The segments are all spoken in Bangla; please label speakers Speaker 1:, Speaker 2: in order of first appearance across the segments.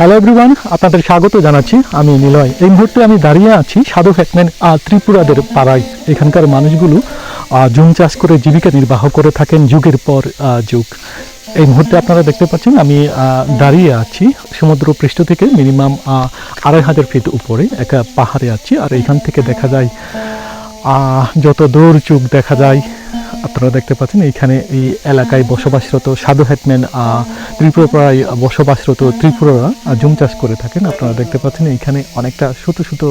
Speaker 1: হ্যালো এভরিওয়ান আপনাদের স্বাগত জানাচ্ছি। আমি নিলয়। এই মুহূর্তে আমি দাঁড়িয়ে আছি সাধু হ্যাকম্যান আহ, ত্রিপুরাদের পাড়ায়। এখানকার মানুষগুলো জুম চাষ করে জীবিকা নির্বাহ করে থাকেন যুগের পর যুগ। এই মুহূর্তে আপনারা দেখতে পাচ্ছেন আমি দাঁড়িয়ে আছি সমুদ্র পৃষ্ঠ থেকে মিনিমাম আড়াই হাজার ফিট উপরে। একটা পাহাড়ে আছি আর এইখান থেকে দেখা যায় যত দূর চোখ দেখা যায় আপনারা দেখতে পাচ্ছেন, এইখানে এই এলাকায় বসবাসরত সাধু হেটম্যান ত্রিপুরায় বসবাসরত ত্রিপুরারা জুম চাষ করে থাকেন। আপনারা দেখতে পাচ্ছেন, এইখানে অনেকটা ছোট ছোট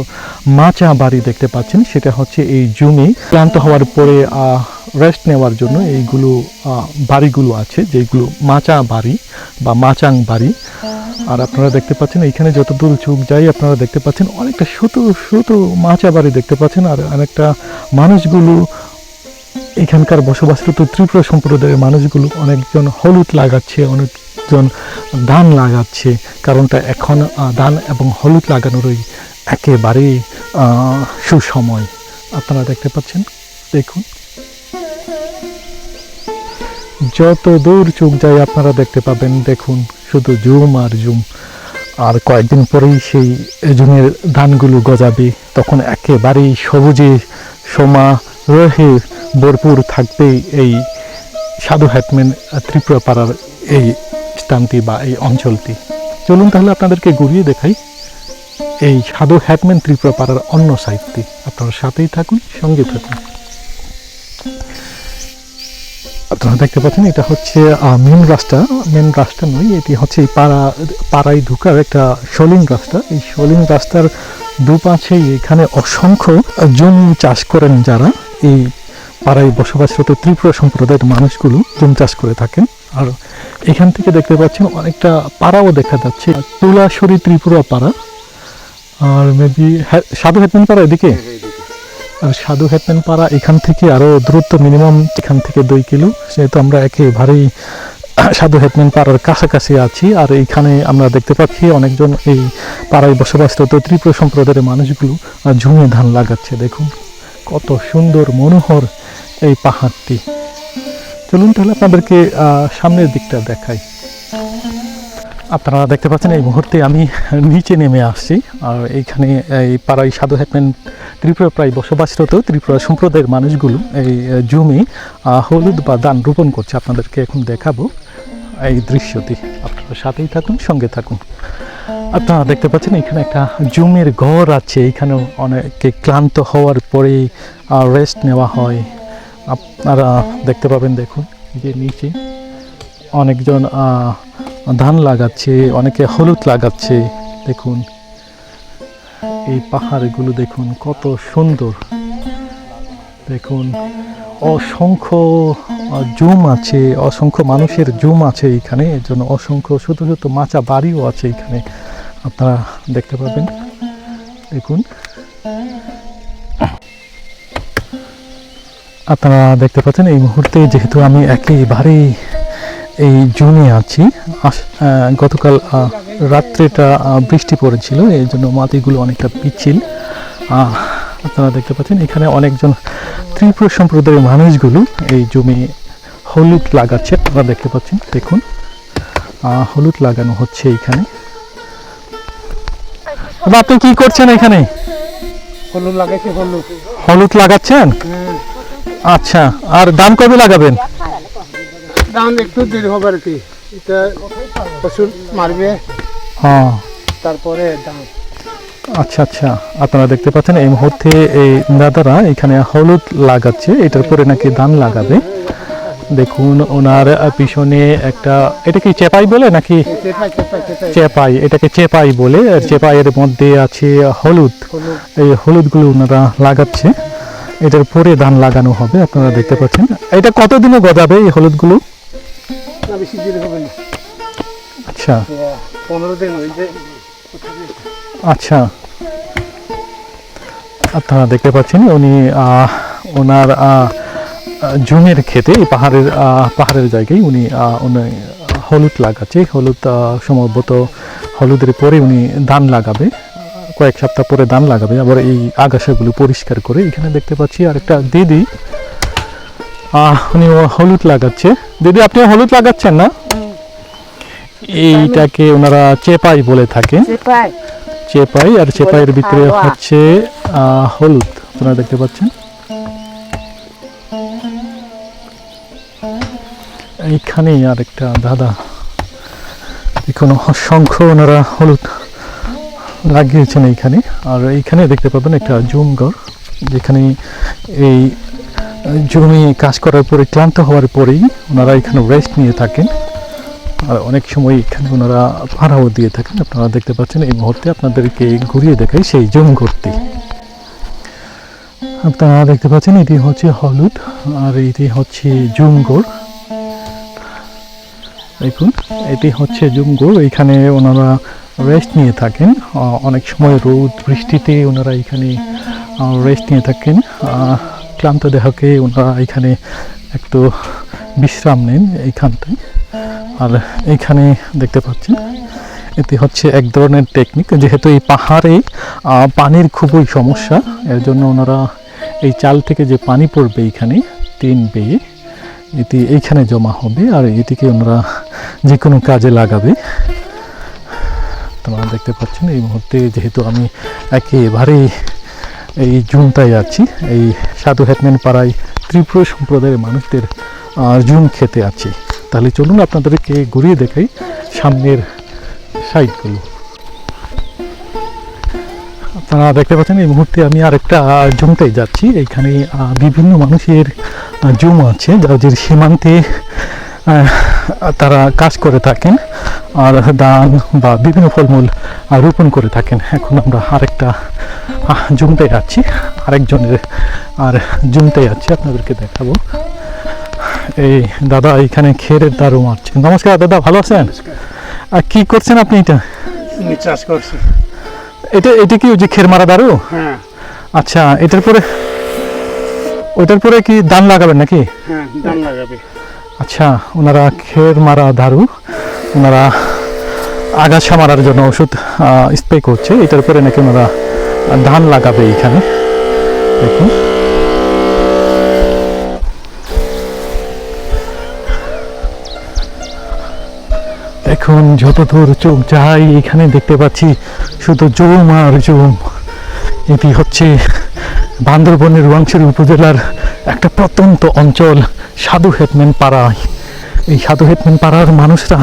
Speaker 1: মাচা বাড়ি দেখতে পাচ্ছেন। সেটা হচ্ছে এই জমি। ক্লান্ত হওয়ার পরে রেস্ট নেওয়ার জন্য এইগুলো বাড়িগুলো আছে, যেগুলো মাচা বাড়ি বা মাচাং বাড়ি। আর আপনারা দেখতে পাচ্ছেন, এইখানে যত দূর চোখ যাই আপনারা দেখতে পাচ্ছেন, অনেকটা ছোট ছোট মাচা বাড়ি দেখতে পাচ্ছেন। আর অনেকটা মানুষগুলো এখানকার বসবাসরত ত্রিপুরা সম্প্রদায়ের মানুষগুলো অনেকজন হলুদ লাগাচ্ছে অনেকজন ধান লাগাচ্ছে কারণটা এখন ধান এবং হলুদ লাগানোরই একেবারেই আহ, সুসময়। আপনারা দেখতে পাচ্ছেন দেখুন। যত দূর চোখ যায় আপনারা দেখতে পাবেন দেখুন শুধু জুম আর জুম আর কয়েকদিন পরেই সেই জুমের ধানগুলো গজাবে তখন একেবারেই সবুজে সমা রহে ভরপুর থাকবে এই সাধু হ্যাটম্যান ত্রিপুরা পাড়ার এই স্থানটি বা এই অঞ্চলটি। চলুন তাহলে আপনাদেরকে ঘুরিয়ে দেখাই এই সাধু হ্যাটম্যান ত্রিপুরা পাড়ার অন্য সাইডটি আপনারা সাথেই থাকুন, সঙ্গে থাকুন। আপনারা দেখতে পাচ্ছেন, এটা হচ্ছে মেন রাস্তা। মেন রাস্তা নয়, এটি হচ্ছে এই পাড়া, পাড়ায় ঢুকার একটা শলিং রাস্তা। এই শলিং রাস্তার দুপাশেই এখানে অসংখ্য জমি চাষ করেন যারা। এই পাড়ায় বসবাসরত ত্রিপুরা সম্প্রদায়ের মানুষগুলো জুম চাষ করে থাকেন। আর এখান থেকে দেখতে পাচ্ছেন অনেকটা পাড়াও দেখা যাচ্ছে। তুলাশরী ত্রিপুরা পাড়া। আর মেবি সাধু হেতমেন পাড়া এদিকে? আর সাধু হেতমেন পাড়া এখান থেকে আরও দূরত্ব মিনিমাম এখান থেকে দুই কিলো। সেহেতু আমরা একেবারেই সাধু হেতমেন পাড়ার কাছাকাছি আছি আর এইখানে আমরা দেখতে পাচ্ছি অনেকজন এই পাড়ায় বসবাসরত ত্রিপুরা সম্প্রদায়ের মানুষগুলো ঝুমে ধান লাগাচ্ছে। দেখুন কত সুন্দর মনোহর এই পাহাড়টি। চলুন তাহলে আপনাদেরকে সামনের দিকটা দেখাই। আপনারা দেখতে পাচ্ছেন এই মুহূর্তে আমি নিচে নেমে আসছি, আর এইখানে এই পাড়ায় সাধু হ্যাটম্যান ত্রিপুরা প্রায় বসবাসরত ত্রিপুরা সম্প্রদায়ের মানুষগুলো এই জমি হলুদ বা দান রোপণ করছে। আপনাদেরকে এখন দেখাবো এই দৃশ্যটি। আপনারা সাথেই থাকুন, সঙ্গে থাকুন। আপনারা দেখতে পাচ্ছেন এখানে একটা জুমের ঘর আছে। এখানে অনেকে ক্লান্ত হওয়ার পরে রেস্ট নেওয়া হয়। আপনারা দেখতে পাবেন, দেখুন যে নিচে অনেকজন ধান লাগাচ্ছে, অনেকে হলুদ লাগাচ্ছে, দেখুন। এই পাহাড়গুলো দেখুন, কত সুন্দর। দেখুন, অসংখ্য জুম আছে, অসংখ্য মানুষের জুম আছে এখানে এর জন্য অসংখ্য ছোট ছোট মাচা বাড়িও আছে এখানে আপনারা দেখতে পাবেন, দেখুন। আপনারা দেখতে পাচ্ছেন এই মুহূর্তে যেহেতু আমি একেবারেই এই জুনে আছি গতকাল রাত্রেটা বৃষ্টি পড়েছিল এই জন্য মাটিগুলো অনেকটা পিচ্ছিল। আপনারা দেখতে পাচ্ছেন এখানে অনেকজন ত্রিপুরা সম্প্রদায়ের মানুষগুলো এই জমি হলুদ লাগাচ্ছে আপনারা দেখতে পাচ্ছেন দেখুন। আহ, হলুদ লাগানো হচ্ছে এখানে। দাদা, আপনি কি করছেন এখানে?
Speaker 2: হলুদ
Speaker 1: লাগাচ্ছেন? আচ্ছা আর দাম কবে লাগাবেন?
Speaker 2: দাম একটু দেরি হবে আর কি। এটা প্রচুর মারবে
Speaker 1: হ্যাঁ।
Speaker 2: তারপরে দাম।
Speaker 1: আচ্ছা আচ্ছা আপনারা দেখতে পাচ্ছেন এই মুহূর্তে এই দাদারা এখানে হলুদ লাগাচ্ছে এটার পরে নাকি ধান লাগাবে। দেখুন ওনার পিছনে একটা এটা কি চেপাই বলে নাকি?
Speaker 2: চেপাই
Speaker 1: এটাকে চেপাই বলে আর চেপাইয়ের মধ্যে আছে হলুদ। এই হলুদগুলো ওনারা লাগাচ্ছে। এটার পরে ধান লাগানো হবে আপনারা দেখতে পাচ্ছেন। এটা কতদিনে গজাবে এই হলুদগুলো? আচ্ছা। আচ্ছা। আপনারা দেখতে পাচ্ছেন উনি ওনার জুমের খেতে পাহাড়ের পাহাড়ের জায়গায় উনি উনি হলুদ লাগাচ্ছে। হলুদ সম্ভবত হলুদের পরে উনি ধান লাগাবে। কয়েক সপ্তাহ পরে ধান লাগাবে আবার এই আগাছাগুলো পরিষ্কার করে এখানে দেখতে পাচ্ছি আর একটা দিদি উনি হলুদ লাগাচ্ছে। দিদি আপনি হলুদ লাগাচ্ছেন না? এইটাকে ওনারা চেপাই বলে থাকেন।
Speaker 3: সেপাই
Speaker 1: চেপাই আর চেপাইয়ের ভিতরে হচ্ছে হলুদ। আপনারা দেখতে পাচ্ছেন? এইখানেই আর একটা দাদা। দেখুন অসংখ্য ওনারা হলুদ লাগিয়েছেন এইখানে। আর এইখানে দেখতে পাবেন একটা জুম ঘর, যেখানে এই জমি কাজ করার পরে, ক্লান্ত হওয়ার পরেই ওনারা এখানে রেস্ট নিয়ে থাকেন। আর অনেক সময় এখানে ওনারা ভাড়াও দিয়ে থাকেন। আপনারা দেখতে পাচ্ছেন এই মুহূর্তে আপনাদেরকে ঘুরিয়ে দেখাই সেই জুম ঘরটি। আপনারা দেখতে পাচ্ছেন এটি হচ্ছে হলুদ, আর এটি হচ্ছে জুমগড় দেখুন, এটি হচ্ছে জুমগড় এখানে ওনারা রেস্ট নিয়ে থাকেন। অনেক সময় রোদ, বৃষ্টিতে ওনারা এখানে রেস্ট নিয়ে থাকেন। ক্লান্ত দেহকে ওনারা এখানে একটু বিশ্রাম নেন এইখানটায়। আর এইখানে দেখতে পাচ্ছেন, এটি হচ্ছে এক ধরনের টেকনিক যেহেতু এই পাহাড়ে পানির খুবই সমস্যা, এর জন্য ওনারা এই চাল থেকে যে পানি পড়বে এইখানে টিন বেয়ে এটি এইখানে জমা হবে। আর এটিকে ওনারা যে কোনো কাজে লাগাবে। তোমরা দেখতে পাচ্ছেন, এই মুহূর্তে যেহেতু আমি একেবারেই এই জুমটায় আছি, এই সাধু হেটম্যান পাড়ায় ত্রিপুরা সম্প্রদায়ের মানুষদের জুম খেতে আছি। তাহলে চলুন আপনাদেরকে ঘুরিয়ে দেখাই সামনের সাইডগুলো আপনারা দেখতে পাচ্ছেন, এই মুহূর্তে আমি আরেকটা জুমটাই যাচ্ছি। এইখানে বিভিন্ন মানুষের জুম আছে, যাদের সীমান্তে তারা কাজ করে থাকেন আর ধান বা বিভিন্ন ফলমূল রোপণ করে থাকেন। এখন আমরা আরেকটা জুমতে যাচ্ছি। আরেকজনের আর জুমতে যাচ্ছি আপনাদেরকে দেখাবো। এই দাদা এখানে খেরের দারু মারছেন নমস্কার দাদা ভালো আছেন? আর কি করছেন আপনি এটা?
Speaker 2: চাষ করছি।
Speaker 1: এটা এটা কি ওই যে খের মারা দারু
Speaker 2: হ্যাঁ।
Speaker 1: আচ্ছা এটার পরে ওইটার পরে কি দান লাগাবেন নাকি?
Speaker 2: হ্যাঁ ধান লাগাবে।
Speaker 1: আচ্ছা ওনারা খের মারা দারু। ওনারা আগাছা মারার জন্য ওষুধ স্প্রে করছে। এটার উপরে নাকি ওনারা ধান লাগাবে এখানে। দেখুন। দেখুন, যতদূর চোখ যাই এখানে দেখতে পাচ্ছি শুধু জুম আর জুম এটি হচ্ছে বান্দরবনের রুয়াংশের উপজেলার একটা প্রত্যন্ত অঞ্চল। সাধু হেটম্যান পাড়ায়। এই সাধু হেটম্যান পাড়ার মানুষরা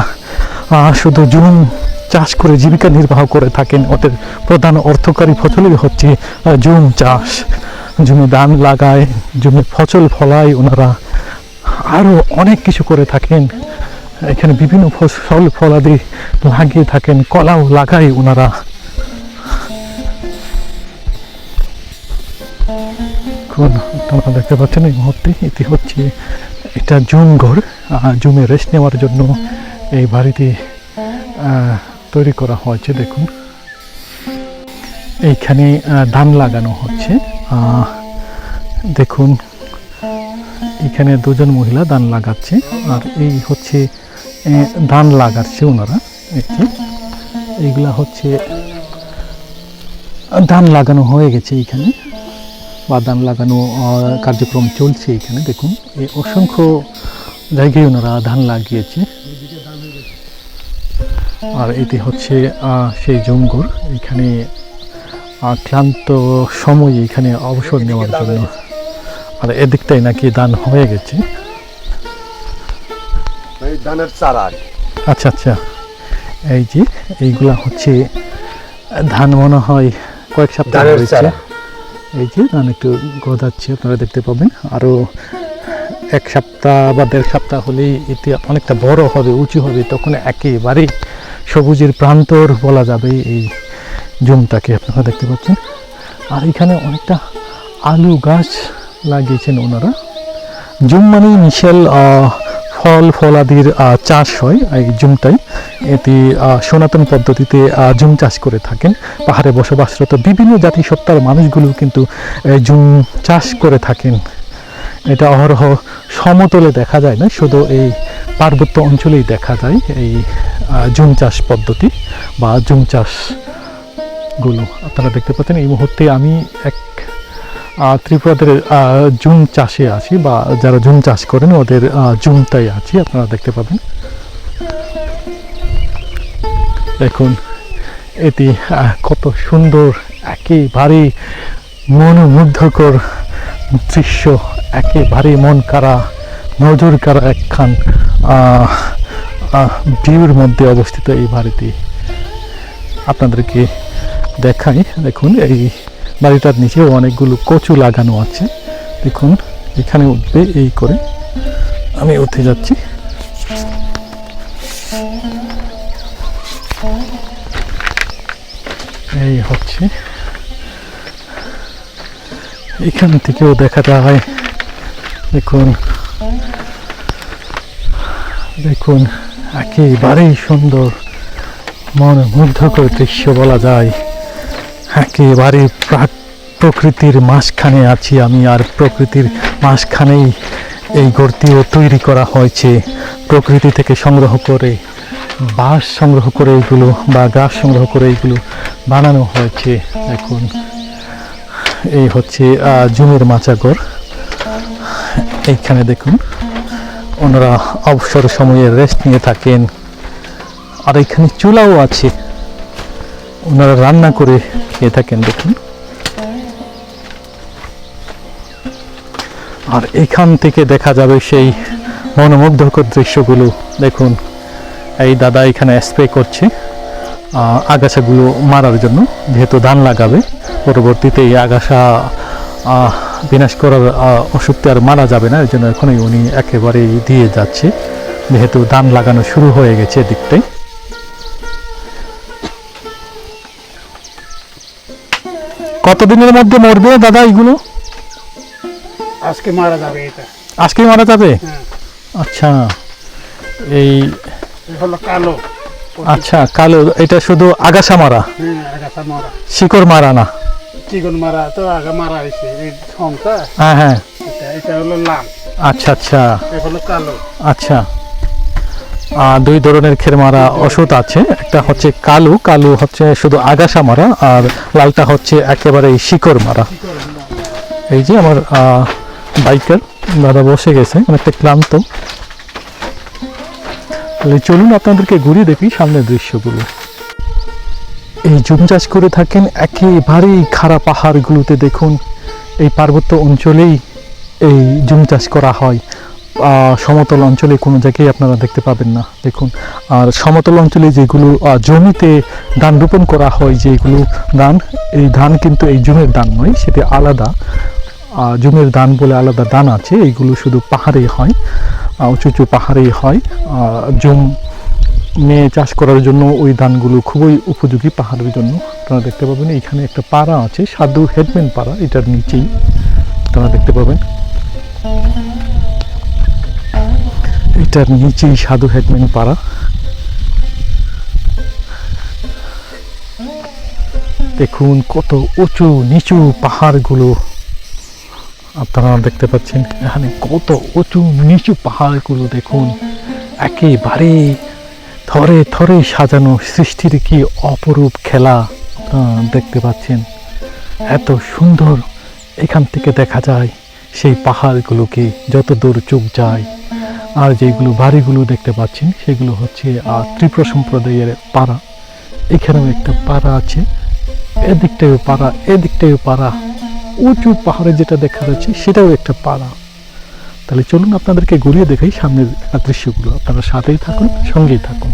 Speaker 1: শুধু জুম চাষ করে জীবিকা নির্বাহ করে থাকেন। ওদের প্রধান অর্থকারী ফসলই হচ্ছে জুম চাষ। জমি ধান লাগায়, জমি ফসল ফলায় ওনারা। আরও অনেক কিছু করে থাকেন। এখানে বিভিন্ন ফসল ফলাদি লাগিয়ে থাকেন, কলাও লাগায় ওনারা। এখন তোমরা দেখতে পাচ্ছেন এই মুহূর্তে এটি হচ্ছে একটা জুম ঘর জুমে রেস্ট নেওয়ার জন্য এই বাড়িটি তৈরি করা হয়েছে, দেখুন। এইখানে ধান লাগানো হচ্ছে দেখুন। এখানে দুজন মহিলা ধান লাগাচ্ছে, আর এই হচ্ছে ধান লাগাচ্ছে ওনারা যে। এইগুলা হচ্ছে, ধান লাগানো হয়ে গেছে এইখানে। বা ধান লাগানো কার্যক্রম চলছে এখানে দেখুন। এই অসংখ্য জায়গায় ওনারা ধান লাগিয়েছে। আর এটি হচ্ছে সেই জঙ্গল এখানে ক্লান্ত সময় এখানে অবসর নেওয়ার জন্য। আর এদিকটাই নাকি দান হয়ে গেছে।
Speaker 4: ধানের চারা
Speaker 1: আচ্ছা আচ্ছা। এই যে এইগুলা হচ্ছে ধান মনে হয় কয়েক সপ্তাহ হয়েছে। এই যে ধান একটু গদাচ্ছে, আপনারা দেখতে পাবেন। আরও এক সপ্তাহ বা দেড় সপ্তাহ হলেই এটি অনেকটা বড় হবে, উঁচু হবে, তখন একেবারে সবুজের প্রান্তর বলা যাবে এই জুমটাকে, আপনারা দেখতে পাচ্ছেন। আর এখানে অনেকটা আলু গাছ লাগিয়েছেন ওনারা। জুম মানে মিশেল ফল ফলাদির চাষ হয় এই জুমটাই এটি সনাতন পদ্ধতিতে জুম চাষ করে থাকেন। পাহাড়ে বসবাসরত বিভিন্ন জাতিসত্তার মানুষগুলো কিন্তু জুম চাষ করে থাকেন। এটা অহরহ সমতলে দেখা যায় না, শুধু এই পার্বত্য অঞ্চলেই দেখা যায় এই জুম চাষ পদ্ধতি বা জুম চাষগুলো। আপনারা দেখতে পাচ্ছেন, এই মুহূর্তে আমি এক ত্রিপুরাদের জুম চাষে আছি বা যারা জুম চাষ করেন ওদের জুমটাই আছি, আপনারা দেখতে পাবেন। দেখুন, এটি কত সুন্দর, একেবারে মনোমুগ্ধকর দৃশ্য, একেবারে মন কারা নজর কারা একখান ভিউর মধ্যে অবস্থিত এই বাড়িটি। আপনাদেরকে দেখাই, দেখুন, এই বাড়িটার নিচে অনেকগুলো কচু লাগানো আছে। দেখুন, এখানে উঠবে, এই করে। আমি উঠে যাচ্ছি। এই হচ্ছে। এখান থেকেও দেখা যায়। দেখুন। দেখুন, একেবারেই সুন্দর মন মুগ্ধকর দৃশ্য বলা যায়। একেবারে প্রাক- প্রকৃতির মাঝখানে আছি আমি আর প্রকৃতির মাঝখানেই এই গর্তিও তৈরি করা হয়েছে। প্রকৃতি থেকে সংগ্রহ করে, বাঁশ সংগ্রহ করে এইগুলো বা গাছ সংগ্রহ করে এইগুলো বানানো হয়েছে। এখন এই হচ্ছে জুমের মাচাগর। এইখানে দেখুন, ওনারা অবসর সময়ে রেস্ট নিয়ে থাকেন। আর এখানে চুলাও আছে। ওনারা রান্না করে খেয়ে থাকেন দেখুন। আর এখান থেকে দেখা যাবে সেই মনোমুগ্ধকর দৃশ্যগুলো। দেখুন, এই দাদা এখানে স্প্রে করছে আগাছাগুলো মারার জন্য, যেহেতু ধান লাগাবে, পরবর্তীতে এই আগাছা বিনাশ করার ওষুধটি আর মারা যাবে না এই জন্য এখনই উনি একেবারেই দিয়ে যাচ্ছে। যেহেতু ধান লাগানো শুরু হয়ে গেছে এদিকটাই কতদিনের মধ্যে মরবে দাদা এগুলো
Speaker 2: আজকে মারা যাবে এটা।
Speaker 1: আজকে মারা যাবে?
Speaker 2: হ্যাঁ।
Speaker 1: আচ্ছা এই
Speaker 2: হলো কালো
Speaker 1: আচ্ছা কালো এটা শুধু আগাছা মারা?
Speaker 2: হ্যাঁ আগাছা মারা।
Speaker 1: শিকড় মারা না?
Speaker 2: চিকন মারা তো আগে মারা হয়েছে। এই
Speaker 1: হ্যাঁ হ্যাঁ।
Speaker 2: এটা এটা হলো লাল।
Speaker 1: আচ্ছা আচ্ছা।
Speaker 2: এ হলো কালো।
Speaker 1: আচ্ছা। দুই ধরনের খের মারা ওষুধ আছে। একটা হচ্ছে কালো কালো হচ্ছে শুধু আগাছা মারা, আর লালটা হচ্ছে একেবারে শিকড় মারা। এই যে আমার বাইকার দাদা বসে গেছে, অনেকটা ক্লান্ত। তাহলে চলুন আপনাদেরকে ঘুরিয়ে দেখি সামনের দৃশ্যগুলো। এই জুম চাষ করে থাকেন একেবারেই খারাপ পাহাড়গুলোতে। দেখুন, এই পার্বত্য অঞ্চলেই এই জুম চাষ করা হয়। সমতল অঞ্চলে কোনো জায়গায় আপনারা দেখতে পাবেন না, দেখুন। আর সমতল অঞ্চলে যেগুলো জমিতে ধান রোপণ করা হয়, যেগুলো ধান, এই ধান কিন্তু এই জমির ধান নয়, সেটা আলাদা। জুমের ধান বলে আলাদা ধান আছে এইগুলো শুধু পাহাড়ে হয় উঁচু উঁচু পাহাড়েই হয়। জুম নিয়ে চাষ করার জন্য ওই ধানগুলো খুবই উপযোগী পাহাড়ের জন্য। আপনারা দেখতে পাবেন, এখানে একটা পাড়া আছে, সাধু হেডম্যান পাড়া, এটার নিচেই আপনারা দেখতে পাবেন। এটার নিচেই সাধু হেডম্যান পাড়া। দেখুন কত উঁচু নিচু পাহাড়গুলো। আপনারা দেখতে পাচ্ছেন এখানে কত উঁচু নিচু পাহাড়গুলো দেখুন। একেবারে থরে থরে সাজানো সৃষ্টির কি অপরূপ খেলা দেখতে পাচ্ছেন। এত সুন্দর এখান থেকে দেখা যায় সেই পাহাড়গুলোকে যত দূর চোখ যায়। আর যেগুলো বাড়িগুলো দেখতে পাচ্ছেন, সেগুলো হচ্ছে ত্রিপুরা সম্প্রদায়ের পাড়া। এখানেও একটা পাড়া আছে। এদিকটাও পাড়া এদিকটাও পাড়া। উঁচু পাহাড়ে যেটা দেখা যাচ্ছে, সেটাও একটা পাড়া। তাহলে চলুন আপনাদেরকে ঘুরিয়ে দেখাই সামনের দৃশ্যগুলো। আপনারা সাথেই থাকুন, সঙ্গেই থাকুন।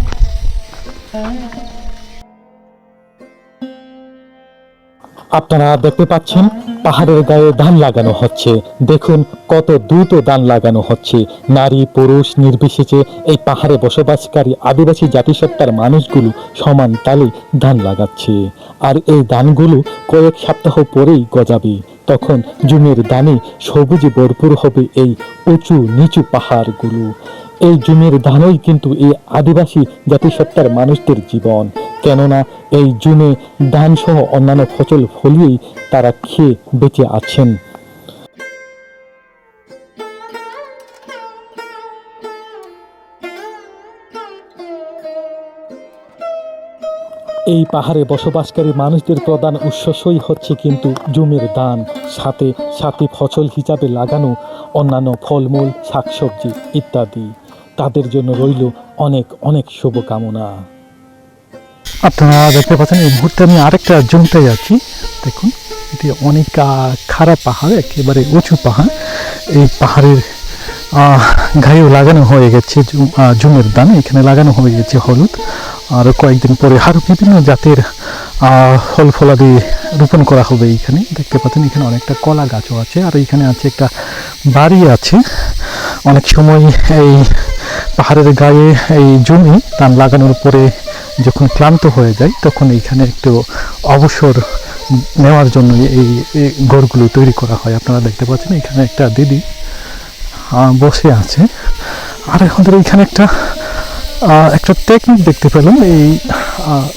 Speaker 1: আপনারা দেখতে পাচ্ছেন পাহাড়ের গায়ে ধান লাগানো হচ্ছে। দেখুন কত দ্রুত ধান লাগানো হচ্ছে। নারী, পুরুষ, নির্বিশেষে এই পাহাড়ে বসবাসকারী আদিবাসী জাতিসত্তার মানুষগুলো সমান তালে ধান লাগাচ্ছে। আর এই ধানগুলো কয়েক সপ্তাহ পরেই গজাবে। তখন জমির দানে সবুজে ভরপুর হবে এই উঁচু নিচু পাহাড়গুলো। এই জমির ধানই কিন্তু এই আদিবাসী জাতিসত্তার মানুষদের জীবন। কেননা এই জুমে ধান সহ অন্যান্য ফসল ফলিয়েই তারা খেয়ে বেঁচে আছেন। এই পাহাড়ে বসবাসকারী মানুষদের প্রধান উৎসই হচ্ছে কিন্তু জমির দান সাথে সাথে ফসল হিসাবে লাগানো অন্যান্য ফলমূল, শাকসবজি ইত্যাদি। তাদের জন্য রইল অনেক অনেক শুভকামনা। আপনারা দেখতে পাচ্ছেন, এই মুহূর্তে আমি আরেকটা জমিতে যাচ্ছি দেখুন, এটি অনেক খারাপ পাহাড়, একেবারে উঁচু পাহাড়। এই পাহাড়ের গায়েও লাগানো হয়ে গেছে জুমের দান এখানে লাগানো হয়ে গেছে হলুদ। আর কয়েকদিন পরে আরও বিভিন্ন জাতের ফল ফলাদি রোপণ করা হবে এইখানে। দেখতে পাচ্ছেন, এখানে অনেকটা কলা গাছও আছে। আর এখানে আছে একটা বাড়ি আছে। অনেক সময় এই পাহাড়ের গায়ে এই জমি ধান লাগানোর পরে যখন ক্লান্ত হয়ে যায় তখন এইখানে একটু অবসর নেওয়ার জন্য এই ঘরগুলো তৈরি করা হয়। আপনারা দেখতে পাচ্ছেন এখানে একটা দিদি বসে আছে। আর আমাদের এইখানে একটা একটা টেকনিক দেখতে পেলাম। এই আহ,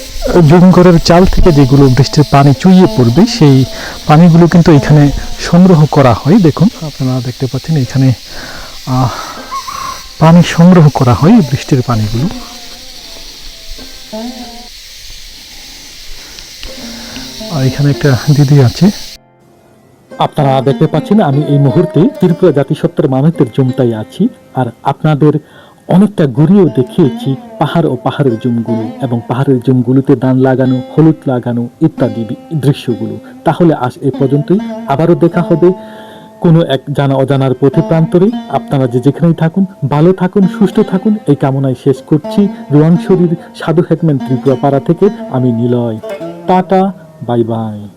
Speaker 1: জমিঘরের চাল থেকে যেগুলো বৃষ্টির পানি চুইয়ে পড়বে সেই পানিগুলো কিন্তু এখানে সংগ্রহ করা হয়। দেখুন আপনারা দেখতে পাচ্ছেন এখানে পানি সংগ্রহ করা হয় বৃষ্টির পানিগুলো। আর এখানে একটা দিদি আছে। আপনারা দেখতে পাচ্ছেন, আমি এই মুহূর্তে ত্রিপুরা জাতিসত্তার মানুষদের জমটাই আছি আর আপনাদের অনেকটা ঘুরিয়েও দেখিয়েছি পাহাড় ও পাহাড়ের জমগুলো এবং পাহাড়ের জমগুলোতে দান লাগানো, হলুদ লাগানো ইত্যাদি দৃশ্যগুলো। তাহলে আজ এ পর্যন্তই। আবারও দেখা হবে কোনো এক জানা অজানার পথে প্রান্তরে। আপনারা যে যেখানেই থাকুন, ভালো থাকুন, সুস্থ থাকুন। এই কামনায় শেষ করছি। রোয়াংশরীর সাধু হেকম্যান ত্রিপুরা পাড়া থেকে আমি নিলয়। টাটা। Bye bye.